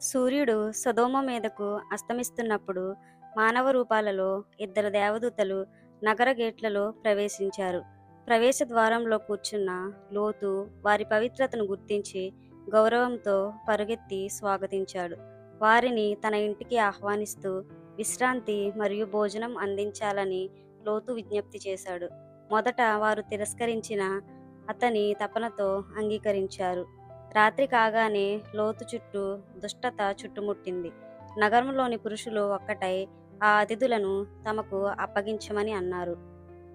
సూర్యుడు సదోమ మీదకు అస్తమిస్తున్నప్పుడు మానవ రూపాలలో ఇద్దరు దేవదూతలు నగర గేట్లలో ప్రవేశించారు. ప్రవేశ ద్వారంలో కూర్చున్న లోతు వారి పవిత్రతను గుర్తించి గౌరవంతో పరుగెత్తి స్వాగతించాడు. వారిని తన ఇంటికి ఆహ్వానిస్తూ విశ్రాంతి మరియు భోజనం అందించాలని లోతు విజ్ఞప్తి చేశాడు. మొదట వారు తిరస్కరించిన అతని తపనతో అంగీకరించారు. రాత్రి కాగానే లోతు చుట్టూ దుష్టత చుట్టుముట్టింది. నగరంలోని పురుషులు ఒక్కటై ఆ అతిథులను తమకు అప్పగించమని అన్నారు.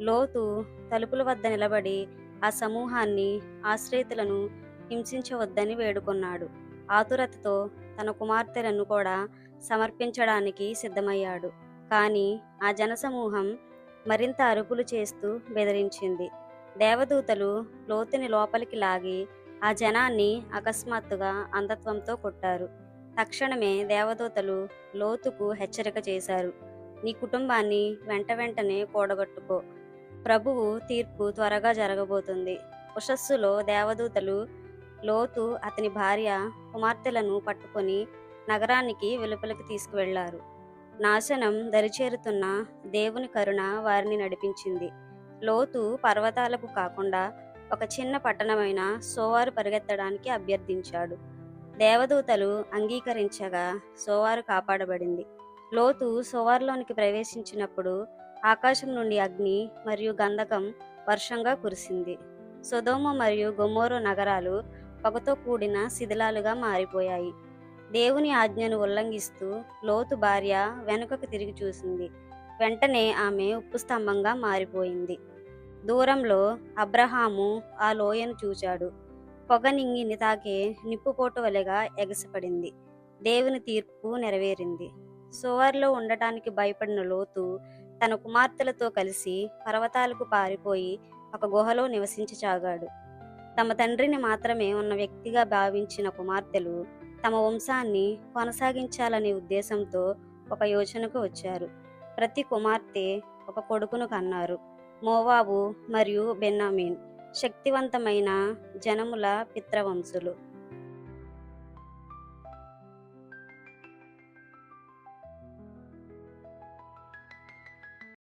లోతు తలుపుల వద్ద నిలబడి ఆ సమూహాన్ని ఆశ్రయితులను హింసించవద్దని వేడుకొన్నాడు. ఆతురతతో తన కుమార్తెలను కూడా సమర్పించడానికి సిద్ధమయ్యాడు. కానీ ఆ జనసమూహం మరింత అరుపులు చేస్తూ బెదిరించింది. దేవదూతలు లోతుని లోపలికి లాగి ఆ జనాన్ని అకస్మాత్తుగా అంధత్వంతో కొట్టారు. తక్షణమే దేవదూతలు లోతుకు హెచ్చరిక చేశారు. నీ కుటుంబాన్ని వెంట వెంటనే కూడగట్టుకో. ప్రభువు తీర్పు త్వరగా జరగబోతుంది. ఉషస్సులో దేవదూతలు లోతు అతని భార్య కుమార్తెలను పట్టుకొని నగరానికి వెలుపలికి తీసుకువెళ్ళారు. నాశనం దరిచేరుతున్న దేవుని కరుణ వారిని నడిపించింది. లోతు పర్వతాలకు కాకుండా ఒక చిన్న పట్టణమైన సోవారు పరిగెత్తడానికి అభ్యర్థించాడు. దేవదూతలు అంగీకరించగా సోవారు కాపాడబడింది. లోతు సోవారులోనికి ప్రవేశించినప్పుడు ఆకాశం నుండి అగ్ని మరియు గంధకం వర్షంగా కురిసింది. సొదోమ మరియు గొమోరో నగరాలు పొగతో కూడిన శిథిలాలుగా మారిపోయాయి. దేవుని ఆజ్ఞను ఉల్లంఘిస్తూ లోతు భార్య వెనుకకు తిరిగి చూసింది. వెంటనే ఆమె ఉప్పు స్తంభంగా మారిపోయింది. దూరంలో అబ్రహాము ఆ లోయను చూచాడు. పొగ నింగిని తాకే నిప్పుపోటు వలెగా ఎగసిపడింది. దేవుని తీర్పు నెరవేరింది. సోవార్లో ఉండటానికి భయపడిన లోతు తన కుమార్తెలతో కలిసి పర్వతాలకు పారిపోయి ఒక గుహలో నివసించసాగాడు తమ తండ్రిని మాత్రమే ఉన్న వ్యక్తిగా భావించిన కుమార్తెలు తమ వంశాన్ని కొనసాగించాలనే ఉద్దేశంతో ఒక యోచనకు వచ్చారు. ప్రతి కుమార్తె ఒక కొడుకును కన్నారు. మోవాబు మరియు బెన్నామిన్ శక్తివంతమైన జనముల పిత్రవంశులు.